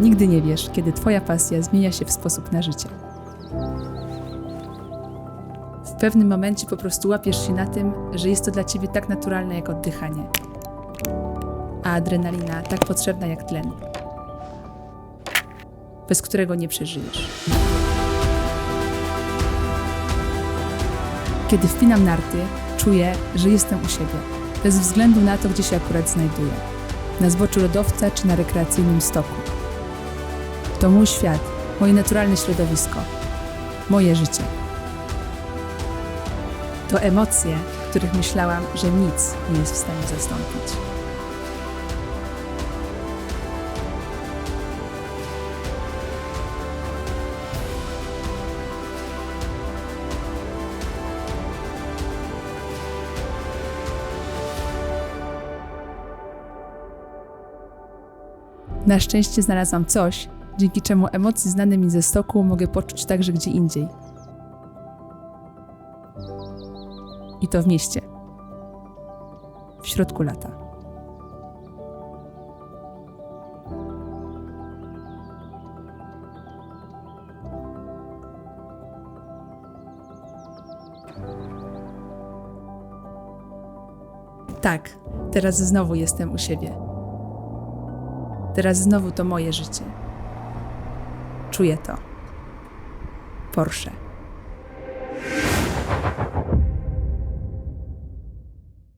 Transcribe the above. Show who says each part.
Speaker 1: Nigdy nie wiesz, kiedy Twoja pasja zmienia się w sposób na życie. W pewnym momencie po prostu łapiesz się na tym, że jest to dla Ciebie tak naturalne jak oddychanie. A adrenalina tak potrzebna jak tlen, bez którego nie przeżyjesz. Kiedy wpinam narty, czuję, że jestem u siebie, bez względu na to, gdzie się akurat znajduję. Na zboczu lodowca czy na rekreacyjnym stoku. To mój świat, moje naturalne środowisko, moje życie. To emocje, których myślałam, że nic nie jest w stanie zastąpić. Na szczęście znalazłam coś, dzięki czemu emocje znane mi ze stoku mogę poczuć także gdzie indziej. I to w mieście. W środku lata. Tak, teraz znowu jestem u siebie. Teraz znowu to moje życie. Czuję to. Porsche.